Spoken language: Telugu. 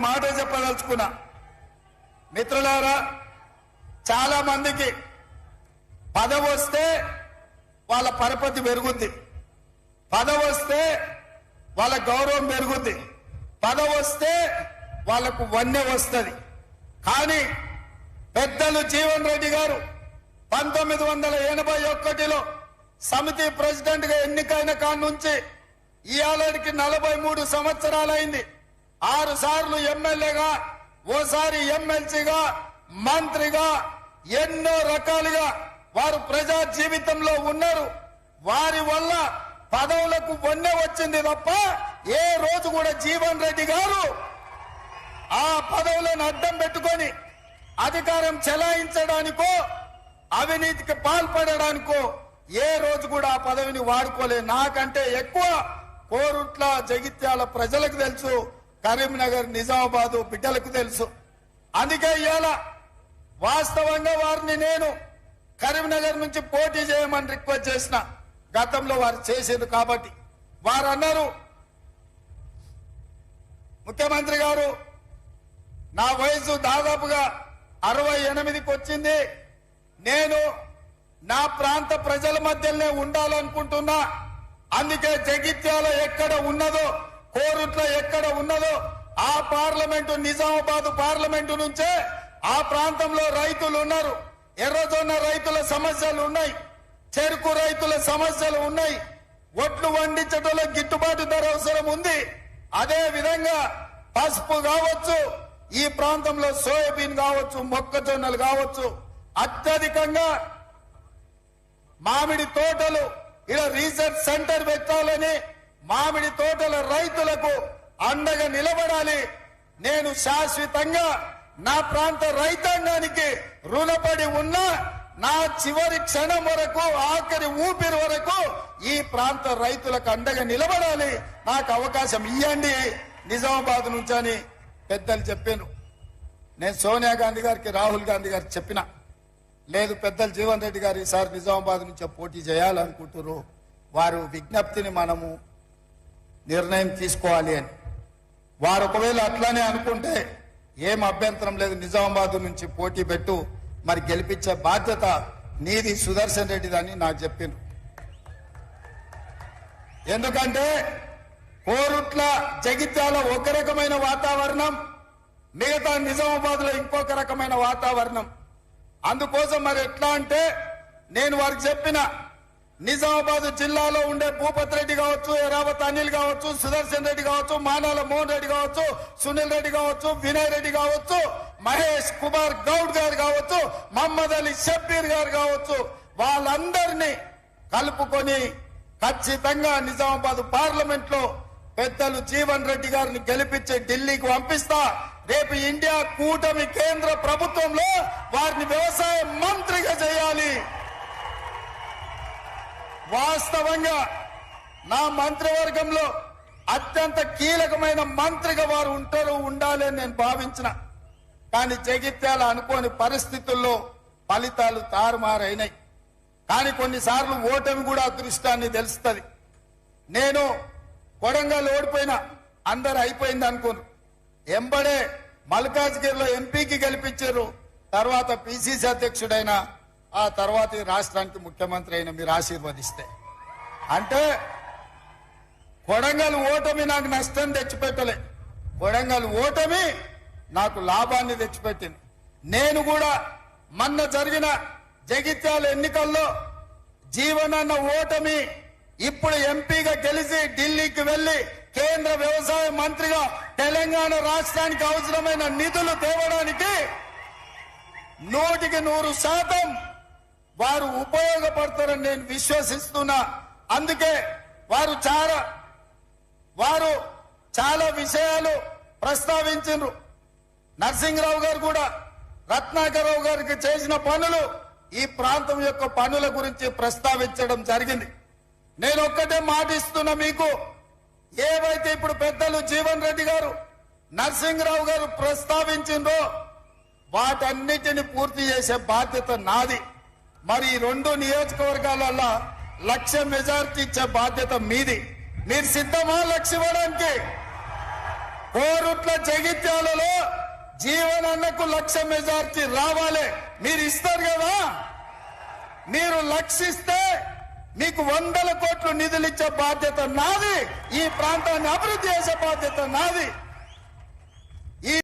మాట చెప్పదలుచుకున్నా. మిత్రులారా చాలా మందికి పదవి వస్తే వాళ్ళ పరపతి పెరుగుద్ది. పదవి వస్తే వాళ్ళ గౌరవం పెరుగుద్ది. పదవి వస్తే వాళ్ళకు వన్య వస్తుంది. కానీ పెద్దలు జీవన్ రెడ్డి గారు పంతొమ్మిది వందల ఎనభై ఒకటిలో సమితి ప్రెసిడెంట్గా ఎన్నికైన కాడి నుంచి ఇవాళకి నలభై మూడు సంవత్సరాలైంది. ఆరు సార్లు ఎమ్మెల్యేగా ఓసారి ఎమ్మెల్సీగా మంత్రిగా ఎన్నో రకాలుగా వారు ప్రజా జీవితంలో ఉన్నారు. వారి వల్ల పదవులకు వన్నె వచ్చింది తప్ప ఏ రోజు కూడా జీవన్ రెడ్డి గారు ఆ పదవులను అడ్డం పెట్టుకొని అధికారం చెలాయించడానికో అవినీతికి పాల్పడడానికో ఏ రోజు కూడా ఆ పదవిని వాడుకోలే నాకంటే ఎక్కువ కోరుట్ల జగిత్యాల ప్రజలకు తెలుసు. కరీంనగర్ నిజామాబాద్ బిడ్డలకు తెలుసు. అందుకే ఇవాళ వాస్తవంగా వారిని నేను కరీంనగర్ నుంచి పోటీ చేయమని రిక్వెస్ట్ చేసిన. గతంలో వారు చేసేది కాబట్టి. వారు అన్నారు ముఖ్యమంత్రి గారు నా వయసు దాదాపుగా అరవై ఎనిమిదికి వచ్చింది. నేను నా ప్రాంత ప్రజల మధ్యనే ఉండాలనుకుంటున్నా. అందుకే జగిత్యాల ఎక్కడ ఉన్నదో కోరుట్ల ఎక్కడ ఉన్నదో ఆ పార్లమెంటు నిజామాబాద్ పార్లమెంటు నుంచే ఆ ప్రాంతంలో రైతులు ఉన్నారు. ఎర్రజొన్న రైతుల సమస్యలు ఉన్నాయి. చెరుకు రైతుల సమస్యలు ఉన్నాయి. ఒట్లు వండించడంలో గిట్టుబాటు ధర అవసరం ఉంది. అదే విధంగా పసుపు కావచ్చు ఈ ప్రాంతంలో సోయాబీన్ కావచ్చు మొక్కజొన్నలు కావచ్చు అత్యధికంగా మామిడి తోటలు ఇలా రీసెర్చ్ సెంటర్ పెట్టాలని మామిడి తోటల రైతులకు అండగా నిలబడాలి. నేను శాశ్వతంగా నా ప్రాంత రైతాంగానికి రుణపడి ఉన్నా నా చివరి క్షణం వరకు ఆఖరి ఊపిరి వరకు ఈ ప్రాంత రైతులకు అండగా నిలబడాలి. నాకు అవకాశం ఇవ్వండి నిజామాబాద్ నుంచి అని పెద్దలు చెప్పాను నేను సోనియా గాంధీ గారికి రాహుల్ గాంధీ గారికి చెప్పిన. లేదు పెద్దలు జీవన్ రెడ్డి గారు ఈసారి నిజామాబాద్ నుంచి పోటీ చేయాలనుకుంటున్నారు. వారు విజ్ఞప్తిని మనము నిర్ణయం తీసుకోవాలి అని. వారు ఒకవేళ అట్లానే అనుకుంటే ఏం అభ్యంతరం లేదు. నిజామాబాద్ నుంచి పోటీ పెట్టు మరి గెలిపించే బాధ్యత నీది సుదర్శన్ రెడ్డిదని నాకు చెప్పిండ్రు ఎందుకంటే కోరుట్ల జగిత్యాల ఒక రకమైన వాతావరణం మిగతా నిజామాబాద్లో ఇంకొక రకమైన వాతావరణం. అందుకోసం మరి ఎట్లా అంటే నేను వారికి చెప్పిన నిజామాబాద్ జిల్లాలో ఉండే భూపత్ రెడ్డి కావచ్చు ఎరావత్ అనిల్ కావచ్చు సుదర్శన్ రెడ్డి కావచ్చు మానాల మోహన్ రెడ్డి కావచ్చు సునీల్ రెడ్డి కావచ్చు వినయ్ రెడ్డి కావచ్చు మహేష్ కుమార్ గౌడ్ గారు కావచ్చు మహమ్మద్ అలీ షబ్బీర్ గారు కావచ్చు వాళ్ళందరినీ కలుపుకొని ఖచ్చితంగా నిజామాబాద్ పార్లమెంట్లో పెద్దలు జీవన్ రెడ్డి గారిని గెలిపించి ఢిల్లీకి పంపిస్తా. రేపు ఇండియా కూటమి కేంద్ర ప్రభుత్వంలో వారిని వ్యవసాయ మంత్రిగా చేయాలి. వాస్తవంగా నా మంత్రివర్గంలో అత్యంత కీలకమైన మంత్రిగా వారు ఉంటారు ఉండాలి అని నేను భావించిన. కానీ జగిత్యాల అనుకోని పరిస్థితుల్లో ఫలితాలు తారుమారైనాయి. కానీ కొన్నిసార్లు ఓటమి కూడా అదృష్టాన్ని తెలుస్తుంది. నేను కొడంగల్ ఓడిపోయినా అందరు అయిపోయింది అనుకోను. ఎంబడే మల్కాజ్గిరిలో ఎంపీకి గెలిపించారు. తర్వాత పిసిసి అధ్యక్షుడైన ఆ తర్వాత ఈ రాష్ట్రానికి ముఖ్యమంత్రి అయిన మీరు ఆశీర్వదిస్తే. అంటే కొడంగల్ ఓటమి నాకు నష్టం తెచ్చిపెట్టలే. కొడంగల్ ఓటమి నాకు లాభాన్ని తెచ్చిపెట్టింది. నేను కూడా మొన్న జరిగిన జగిత్యాల ఎన్నికల్లో జీవనన్న ఓటమి ఇప్పుడు ఎంపీగా గెలిచి ఢిల్లీకి వెళ్ళి కేంద్ర వ్యవసాయ మంత్రిగా తెలంగాణ రాష్ట్రానికి అవసరమైన నిధులు తేవడానికి నూటికి నూరు శాతం వారు ఉపయోగపడతారని నేను విశ్వసిస్తున్నా. అందుకే వారు చాలా వారు చాలా విషయాలు ప్రస్తావించారు నరసింహరావు గారు కూడా రత్నాకరరావు గారికి చేసిన పనులు ఈ ప్రాంతం యొక్క పనుల గురించి ప్రస్తావించడం జరిగింది. నేను ఒక్కటే మాటిస్తున్నా మీకు ఏవైతే ఇప్పుడు పెద్దలు జీవన్ రెడ్డి గారు నరసింహరావు గారు ప్రస్తావించిండ్రో వాటన్నిటిని పూర్తి చేసే బాధ్యత నాది. మరి ఈ రెండు నియోజకవర్గాలల్లో లక్ష మెజార్టీ ఇచ్చే బాధ్యత మీది. మీరు సిద్ధమా లక్ష ఇవ్వడానికి కోరుట్ల జగిత్యాలలో జీవనన్నకు లక్ష మెజార్టీ రావాలి. మీరు ఇస్తారు కదా? మీరు లక్షిస్తే మీకు వందల కోట్లు నిధులు ఇచ్చే బాధ్యత నాది. ఈ ప్రాంతాన్ని అభివృద్ధి చేసే బాధ్యత నాది.